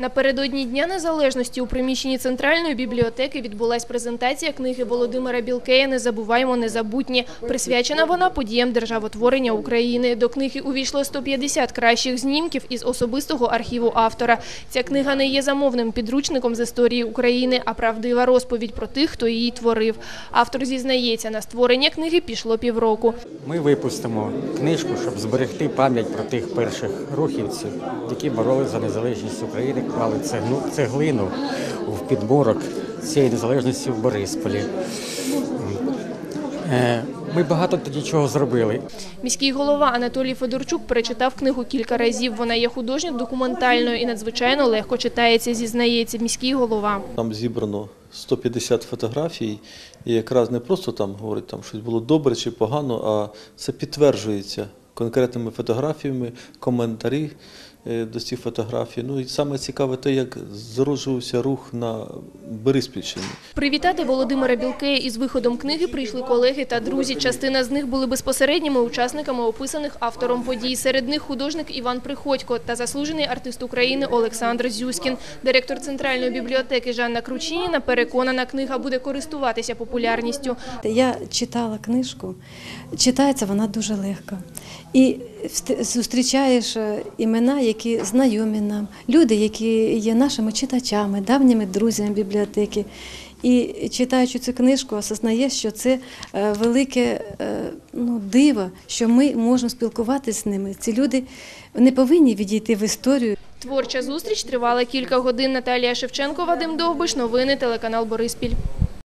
Напередодні Дня Незалежності у приміщенні Центральної бібліотеки відбулась презентація книги Володимира Білкея «Не забуваємо незабутнє». Присвячена вона подіям державотворення України. До книги увійшло 150 кращих знімків із особистого архіву автора. Ця книга не є замовним підручником з історії України, а правдива розповідь про тих, хто її творив. Автор зізнається, на створення книги пішло півроку. Ми випустимо книжку, щоб зберегти пам'ять про тих перших рухівців, які боролися за незалежність України, клали цегну- цеглину в підборок цієї незалежності в Борисполі. Е, Ми багато тоді чого зробили. Міський голова Анатолій Федорчук перечитав книгу кілька разів. Вона є художньо-документальною і надзвичайно легко читається, зізнається міський голова. Там зібрано 150 фотографій, і якраз не просто там говорить, там щось було добре чи погано, а це підтверджується конкретними фотографіями, коментарі е, до цих фотографій. Ну і саме цікаве те, як зароджувався рух на Бориспільщині. Привітати Володимира Білкея із виходом книги прийшли колеги та друзі. Частина з них були безпосередніми учасниками описаних автором подій. Серед них художник Іван Приходько та заслужений артист України Олександр Зюськін. Директор Центральної бібліотеки Жанна Кручиніна переконана, книга буде користуватися популярністю. Я читала книжку, читається вона дуже легко. І зустрічаєш е, імена, які знайомі нам, люди, які є нашими читачами, давніми друзями бібліотеки. І читаючи цю книжку, осознає, що це е, велике е, ну, диво, що ми можемо спілкуватися з ними. Ці люди не повинні відійти в історію. Творча зустріч тривала кілька годин. Наталія Шевченко, Вадим Довбиш. Новини телеканал Бориспіль.